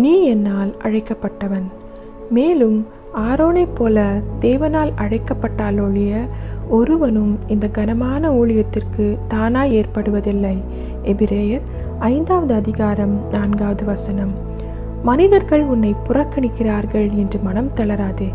நீ என்னால் அழைக்கப்பட்டவன். மேலும் ஆரோனைப் போல தேவனால் அழைக்கப்பட்டாலொழிய ஒருவனும் இந்த கனமான ஊழியத்திற்கு தானாய் ஏற்படுவதில்லை. எபிரேயர் ஐந்தாவது அதிகாரம் நான்காவது வசனம். மனிதர்கள் உன்னை புறக்கணிக்கிறார்கள் என்று மனம் தளராதே.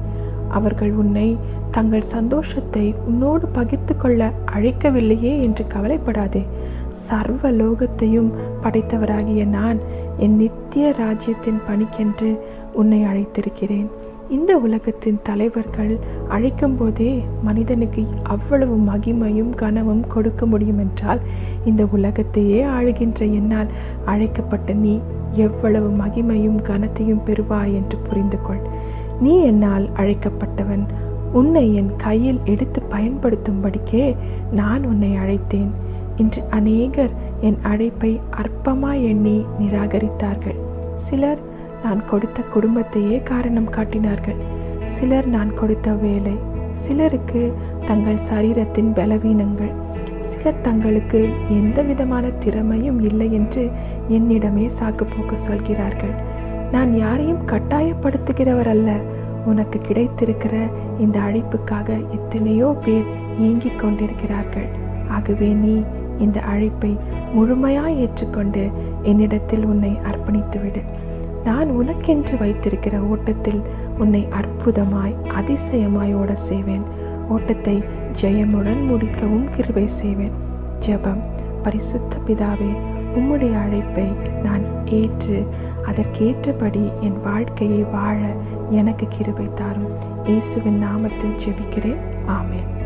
அவர்கள் உன்னை தங்கள் சந்தோஷத்தை உன்னோடு பகிர்ந்து கொள்ள அழைக்கவில்லையே என்று கவலைப்படாதே. சர்வ லோகத்தையும் படைத்தவராகிய நான் என் நித்திய ராஜ்யத்தின் பணிக்கென்று உன்னை அழைத்திருக்கிறேன். இந்த உலகத்தின் தலைவர்கள் அழைக்கும் போதே மனிதனுக்கு அவ்வளவு மகிமையும் கனமும் கொடுக்க முடியும் என்றால் இந்த உலகத்தையே ஆளுகின்ற என்னால் அழைக்கப்பட்ட நீ எவ்வளவு மகிமையும் கனத்தையும் பெறுவாய் என்று புரிந்து கொள் நீ என்னால் அழைக்கப்பட்டவன் உன்னை என் கையில் எடுத்து பயன்படுத்தும்படிக்கே நான் உன்னை அழைத்தேன். இன்று அநேகர் என் அழைப்பை அற்பமாய் எண்ணி நிராகரித்தார்கள். சிலர் நான் கொடுத்த குடும்பத்தையே காரணம் காட்டினார்கள். சிலர் நான் கொடுத்த வேலை. சிலருக்கு தங்கள் சரீரத்தின் பலவீனங்கள். சிலர் தங்களுக்கு எந்த விதமான திறமையும் இல்லை என்று என்னிடமே சாக்கு போக்கு சொல்கிறார்கள். நான் யாரையும் கட்டாயப்படுத்துகிறவர் அல்ல உனக்கு கிடைத்திருக்கிற இந்த அழைப்புக்காக எத்தனையோ பேர் ஏங்கிக் கொண்டிருக்கிறார்கள். ஆகவே நீ இந்த அழைப்பை முழுமையாய் ஏற்றுக்கொண்டு என்னிடத்தில் உன்னை அர்ப்பணித்துவிடு. நான் உனக்கென்று வைத்திருக்கிற ஓட்டத்தில் உன்னை அற்புதமாய் அதிசயமாய் ஓட செய்வேன். ஓட்டத்தை ஜெயமுடன் முடிக்கவும் கிருவை செய்வேன். ஜெபம். பரிசுத்த பிதாவே உம்முடைய அழைப்பை நான் ஏற்று அதற்கேற்றபடி என் வாழ்க்கையை வாழ எனக்கு கிருபை தாரும். இயேசுவின் நாமத்தில் ஜெபிக்கிறேன். ஆமேன்.